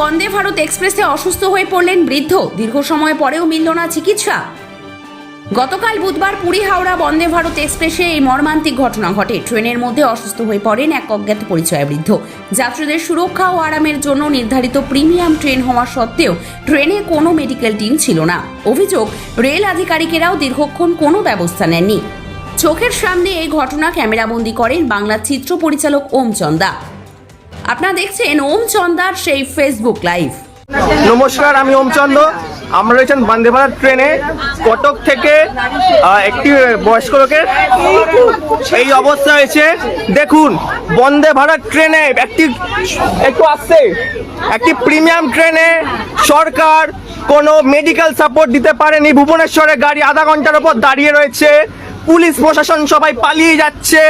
বন্দে ভারত এক্সপ্রেসে অসুস্থ হয়ে পড়লেন বৃদ্ধ। দীর্ঘ সময় পরেও মিলল না চিকিৎসা। গতকাল বুধবার পুরী হাওড়া বন্দে ভারত এক্সপ্রেসে এই মর্মান্তিক ঘটনা ঘটে। ট্রেনের মধ্যে অসুস্থ হয়ে পড়েন এক অজ্ঞাত পরিচয় বৃদ্ধ। যাত্রীদের সুরক্ষা ও আরামের জন্য নির্ধারিত প্রিমিয়াম ট্রেন হওয়া সত্ত্বেও ট্রেনে কোনো মেডিকেল টিম ছিল না। অভিযোগ, রেল আধিকারিকেরাও দীর্ঘক্ষণ কোনো ব্যবস্থা নেননি। চোখের সামনে এই ঘটনা ক্যামেরাবন্দি করেন বাংলা চিত্র পরিচালক ওম চন্দা। আপনারা দেখছেন ওম চন্দার সেই ফেসবুক লাইভ নমস্কার, আমি ওমচন্দ্র আমরা রয়েছেন বন্দে ভারত ট্রেনে। কটক থেকে একটি বয়স্ক লোকের এই অবস্থা হয়েছে। দেখুন বন্দে ভারত ট্রেনে একটি, একটু আসছে। একটি প্রিমিয়াম ট্রেনে সরকার কোনো মেডিকেল সাপোর্ট দিতে পারেনি। ভুবনেশ্বরে গাড়ি আধা ঘণ্টার ওপর দাঁড়িয়ে রয়েছে। পুলিশ, প্রশাসন সবাই পালিয়ে যাচ্ছে।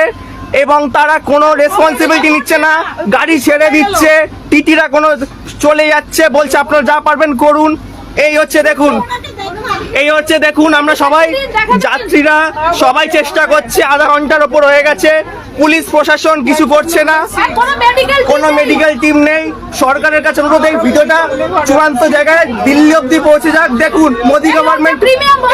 এবং তারা কোনো রেসপন্সিবিলিটি নিচ্ছে না। গাড়ি ছেড়ে দিচ্ছে টিটিরা কোনো চলে যাচ্ছে বলছে আপনারা যা পারবেন করুন। এই হচ্ছে দেখুন এই হচ্ছে দেখুন আমরা সবাই যাত্রীরা সবাই চেষ্টা করছে আধা ঘণ্টার ওপর হয়ে গেছে। পুলিশ প্রশাসন কিছু করছে না। কোনো মেডিকেল টিম নেই। সরকারের কাছে অনুরোধ এই ভিডিওটা চূড়ান্ত জায়গায় দিল্লি অব্দি পৌঁছে যাক। দেখুন মোদি গভর্নমেন্ট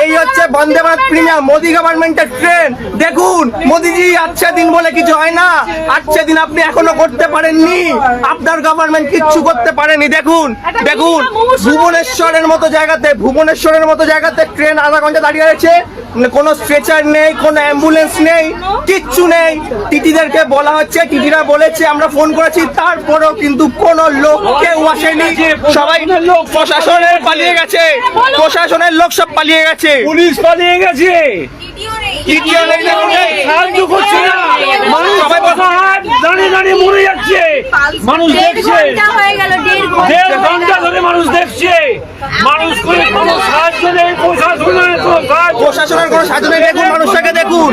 এই হচ্ছে বন্দে ভারত প্রিমিয়াম মোদি গভর্নমেন্টের ট্রেন দেখুন মোদিজি আচ্ছা দিন বলে কিছু হয় না। আচ্ছা দিন আপনি এখনও করতে পারেননি। আপনার গভর্নমেন্ট কিচ্ছু করতে পারেনি। দেখুন দেখুন ভুবনেশ্বরের মতো জায়গাতে ভুবনেশ্বরের মতো জায়গাতে ট্রেন আধা ঘণ্টা দাঁড়িয়ে আছে কোনো স্ট্রেচার নেই কোনো অ্যাম্বুলেন্স নেই কিচ্ছু নেই। টিটিদেরকে বলা হচ্ছে টিটিরা বলেছে আমরা ফোন করেছি তারপরেও কিন্তু কোনো লোক কেউ আসেনি। সবাই লোক প্রশাসনের পালিয়ে গেছে প্রশাসনের লোক সব পালিয়ে গেছে। পুলিশ পালিয়ে গেছে। টিটিও নেই, সাহায্য করছে না। মানুষ সবাই দাঁড়িয়ে দাঁড়িয়ে মরে যাচ্ছে। মানুষ দেখছে। দেড় ঘণ্টা ধরে মানুষ দেখছে। মানুষ করে নেই প্রশাসনের কোনো সাহায্য নেই দেখুন মানুষটাকে দেখুন।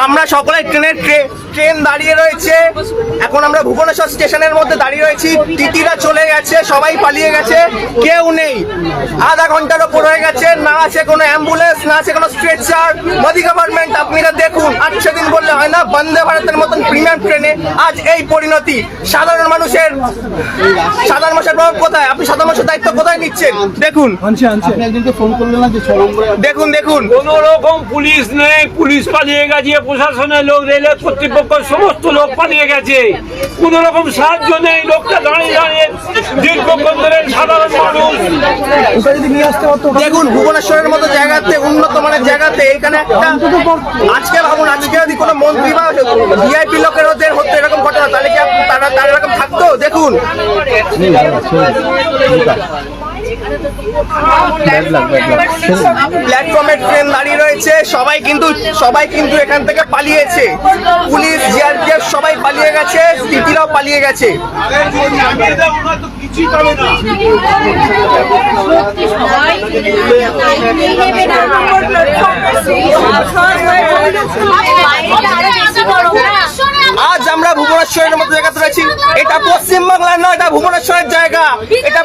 আমরা সকলে ট্রেনের ট্রে- ট্রেন দাঁড়িয়ে রয়েছে। এখন আমরা ভুবনেশ্বর স্টেশনের মধ্যে দাঁড়িয়ে রয়েছি। টিটিরা চলে গেছে সবাই পালিয়ে গেছে কেউ নেই। আধা ঘণ্টার ওপর হয়ে গেছে না আছে কোনো অ্যাম্বুলেন্স না আছে কোনো স্ট্রেচার। মোদি গভর্নমেন্ট আপনারা দেখুন আচ্ছা দিন বললে হয় না বন্দে ভারতের মতন প্রিমিয়াম ট্রেনে আজ এই পরিণতি। সাধারণ মানুষের সাধারণ মানুষের প্রভাব কোথায়? আপনি সাধারণ মানুষের দায়িত্ব কোথায় নিচ্ছেন? দেখুন। আপনি একজনকে ফোন করলেন না যে চরম করে দেখুন দেখুন। কোন রকম পুলিশ নেই পুলিশ পালিয়ে গেছে প্রশাসনের লোক রেলের কর্তৃপক্ষ সমস্ত লোক পালিয়ে গেছে। কোন রকম সাহায্য নেই লোকটা দাঁড়িয়ে দাঁড়িয়ে দীর্ঘক্ষণ ধরে সাধারণ মানুষ। ওটা যদি নিয়ে আসতে হতো দেখুন ভুবনেশ্বরের মতো জায়গাতে উন্নত মানের জায়গাতে এখানে একটা আজকে ভাবুন আজকে যদি কোনো মন্ত্রী বা ভিআইপি লোকের ওদের হতো এরকম ঘটনা তাহলে কি তারা তারা এরকম থাকতো? দেখুন। প্ল্যাটফর্মে ট্রেন দাঁড়িয়ে রয়েছে, সবাই কিন্তু সবাই কিন্তু এখান থেকে পালিয়েছে। পুলিশ, জিআরপিএফ সবাই পালিয়ে গেছে টিটিরাও পালিয়ে গেছে। আজ আমরা ভুবনেশ্বরের মতো জায়গাতে রয়েছি। এটা পশ্চিম বাংলার নয়, এটা ভুবনেশ্বরের জায়গা। এটা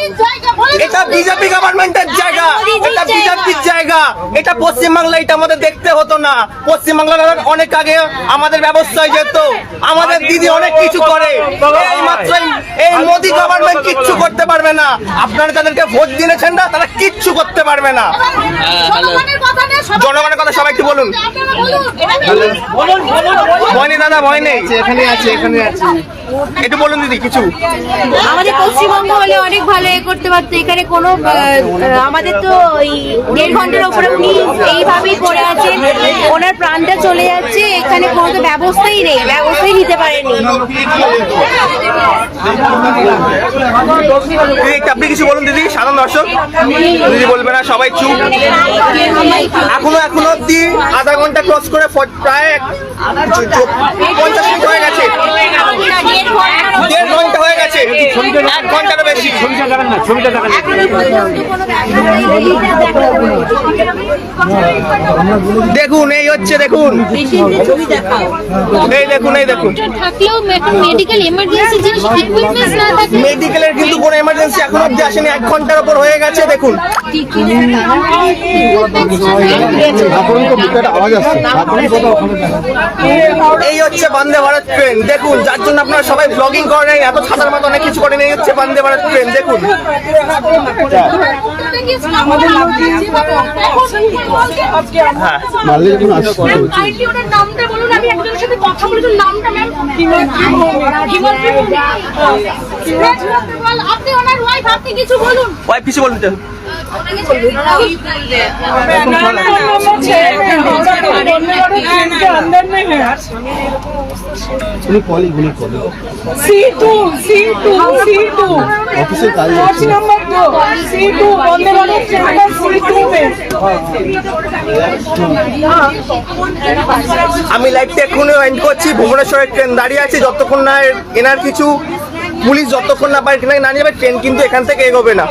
এটা বিজেপি গভর্নমেন্টের জায়গা। এটা বিজেপির জায়গা। এটা পশ্চিম বাংলা এটা আমাদের দেখতে হতো না। পশ্চিম বাংলার অনেক আগে আমাদের ব্যবস্থা হয়ে যেত। আমাদের দিদি অনেক কিছু করে। এই মাত্র এই মোদি গভর্নমেন্ট কিচ্ছু করতে পারবে না। আপনারা যাদেরকে ভোট দিয়েছেন না তারা কিচ্ছু করতে পারবে না। জনগণের কথা সবাই একটু বলুন। ভয় নেই দাদা ভয় নেই। এখানে আছে এখানে আছে। একটু বলুন দিদি কিছু। আমাদের পশ্চিমবঙ্গ হলে অনেক ভালো এ করতে পারতো এখানে কোনো আমাদের তো ওই দেড় ঘণ্টার ওপরে উনি এইভাবেই পড়ে আছেন। ওনার প্রাণটা চলে যাচ্ছে এখানে কোনো তো ব্যবস্থাই নেই ব্যবস্থাই নিতে পারেনি আপনি কিছু বলুন দিদি সাধারণ দর্শক। দিদি বলবে না সবাই চুপ। এখনও এখনও অব্দি আধা ঘণ্টা ক্রস করে প্রায় পঞ্চাশ মিনিট হয়ে গেছে দেড় ঘণ্টা হয়ে গেছে এক ঘন্টারও বেশি ছবিটা দেখান না ছবিটা দেখান। দেখুন এই হচ্ছে দেখুন। এই দেখুন এই দেখুন। মেডিকেল মেডিকেলের কিন্তু কোনো এমার্জেন্সি এখন অব্দি আসেনি। এক ঘণ্টার উপর হয়ে গেছে দেখুন। এই হচ্ছে বন্দে ভারত ট্রেন। দেখুন যার জন্য আপনারা সবাই ব্লগিং করেন এত ছাতার মতো অনেক কিছু করেন এই হচ্ছে বন্দে ভারত ট্রেন দেখুন হ্যাঁ মারলে যখন আসছে কাইন্ডলি ওনার নামটা বলুন আমি একজনের সাথে কথা বলেছি নামটা ম্যাম হিমন্ত্রী আপনি ওনার ওয়াইফ আপনি কিছু বলুন ওয়াইফ কিছু বলুন তো। উনি কলিগ উনি colleague C two C two C to অফিসের কাজ कोच হচ্ছে नंबर दो C two Vande Bharat train का सी टू में আমি লাইভটা এক্ষুনি এন্ড করছি ভুবনেশ্বরের ট্রেন দাঁড়িয়ে আছে যতক্ষণ না এনার কিছু পুলিশ যতক্ষণ না পারে এখানে না যাবে ট্রেন কিন্তু এখান থেকে এগোবে না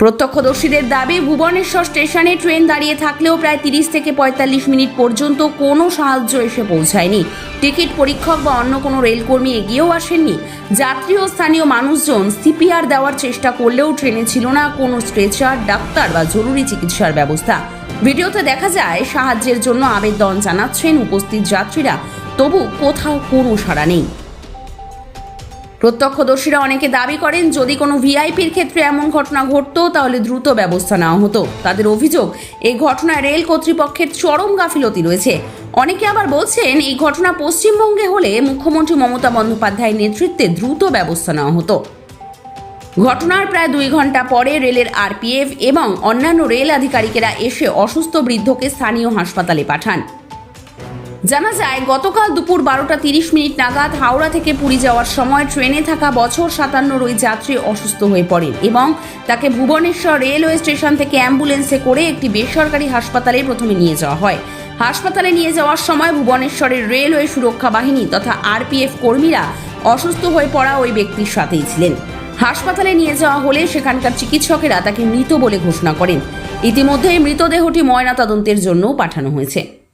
প্রত্যক্ষদর্শীদের দাবি, ভুবনেশ্বর স্টেশনে ট্রেন দাঁড়িয়ে থাকলেও প্রায় তিরিশ থেকে পঁয়তাল্লিশ মিনিট পর্যন্ত কোনো সাহায্য এসে পৌঁছায়নি। টিকিট পরীক্ষক বা অন্য কোনো রেলকর্মী এগিয়েও আসেননি। যাত্রী ও স্থানীয় মানুষজন সিপিআর দেওয়ার চেষ্টা করলেও ট্রেনে ছিল না কোনো স্ট্রেচার, ডাক্তার বা জরুরি চিকিৎসার ব্যবস্থা। ভিডিওতে দেখা যায়, সাহায্যের জন্য আবেদন জানাচ্ছেন উপস্থিত যাত্রীরা। তবু কোথাও কোনো সাড়া নেই। প্রত্যক্ষদর্শীরা অনেকে দাবি করেন, যদি কোনো ভিআইপির ক্ষেত্রে এমন ঘটনা ঘটতো, তাহলে দ্রুত ব্যবস্থা নেওয়া হতো। তাদের অভিযোগ, এই ঘটনায় রেল কর্তৃপক্ষের চরম গাফিলতি রয়েছে। অনেকে আবার বলছেন, এই ঘটনা পশ্চিমবঙ্গে হলে মুখ্যমন্ত্রী মমতা বন্দ্যোপাধ্যায়ের নেতৃত্বে দ্রুত ব্যবস্থা নেওয়া হতো। ঘটনার প্রায় দুই ঘণ্টা পরে রেলের আরপিএফ এবং অন্যান্য রেল আধিকারিকেরা এসে অসুস্থ বৃদ্ধকে স্থানীয় হাসপাতালে পাঠান। জানা যায়, গতকাল দুপুর বারোটা তিরিশ মিনিট নাগাদ হাওড়া থেকে পুরী যাওয়ার সময় ট্রেনে থাকা বছর সাতান্নর ওই যাত্রী অসুস্থ হয়ে পড়েন এবং তাকে ভুবনেশ্বর রেলওয়ে স্টেশন থেকে অ্যাম্বুলেন্সে করে একটি বেসরকারি হাসপাতালে প্রথমে নিয়ে যাওয়া হয়। হাসপাতালে নিয়ে যাওয়ার সময় ভুবনেশ্বরের রেলওয়ে সুরক্ষা বাহিনী তথা আরপিএফ কর্মীরা অসুস্থ হয়ে পড়া ওই ব্যক্তির সাথেই ছিলেন। হাসপাতালে নিয়ে যাওয়া হলে সেখানকার চিকিৎসকেরা তাকে মৃত বলে ঘোষণা করেন। ইতিমধ্যে মৃতদেহটি ময়নাতদন্তের জন্য পাঠানো হয়েছে।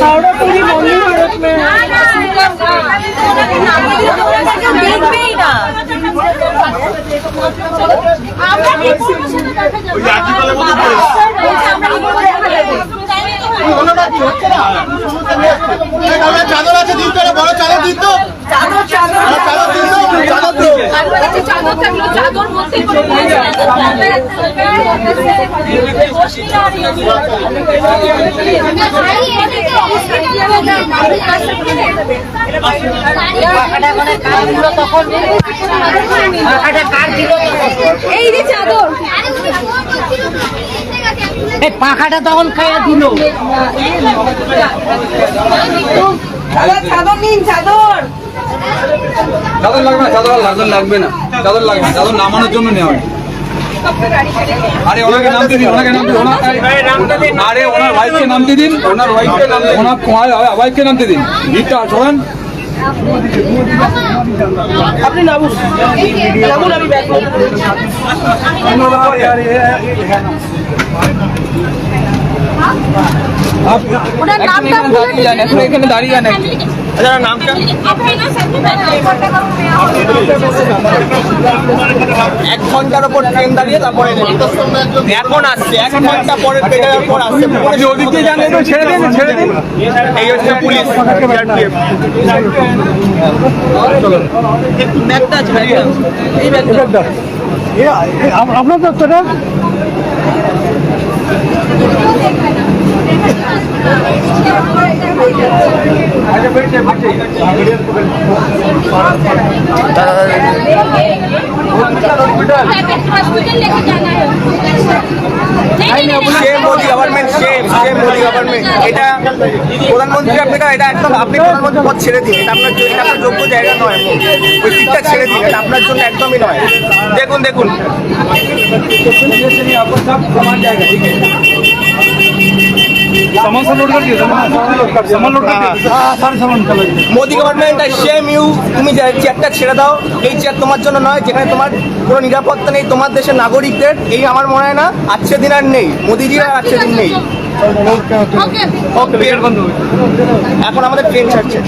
হাওড়া পুরী বন্দে ভারত যাবে চাদর আছে দিন তো বড় চাদর দিন তো চাদর চাদর চাদর দিন তো চাদর তো চাদর থাকল চাদর মধ্যে এই যে চাদর পাখাটা তখন খাইয়া দিল চাদর নিন চাদর। চাদর লাগবে না চাদর চাদর লাগবে না। চাদর লাগবে না চাদর নামানোর জন্য নেওয়া হয়। আরে ওনাকে নামতে দিন ওনাকে নামতে দিন আরে ওনার নামতে দিন ওনার ওনার ওয়াইফকে নামতে দিন। ভিড়টা সরান আপনি নামুন। নামুন আমি ব্যাগ ওনার নামটা এখানে দাঁড়িয়ে যান এখন এখানে দাঁড়িয়ে যান আচ্ছা নামটা? এক ঘণ্টার উপর ট্রেন দাঁড়িয়ে তারপরে এখন আসছে এক ঘণ্টা পরে ট্রেনের পর আসছে। ওদিক যান একটু ছেড়ে দিন ছেড়ে দিন। এই হচ্ছে পুলিশ আপনার দপ্তরটা हॉस्पिटल लेके जाना है मोदी गवर्नमेंट গভর্নমেন্ট এটা প্রধানমন্ত্রী আপনি এটা- একদম আপনি প্রধানমন্ত্রী পদ ছেড়ে দিন, এটা আপনার জন্য আপনার যোগ্য জায়গা নয়। ওই সিটটা ছেড়ে দিন, এটা আপনার জন্য একদমই নয়। দেখুন দেখুন। सामान सब लोड कर दिया सामान लोड कर दिया सारे सामान चला মোদি গভর্নমেন্ট সেম ইউ তুমি যে চেয়ারটা ছেড়ে দাও এই চেয়ার তোমার জন্য নয় যেখানে তোমার কোনো নিরাপত্তা নেই তোমার দেশের নাগরিকদের এই আমার মনে হয় না আজকে দিন আর নেই মোদিজির আর আজকে দিন নেই ओके ওকে बंद हो गया এখন আমাদের ট্রেন ছাড়ছে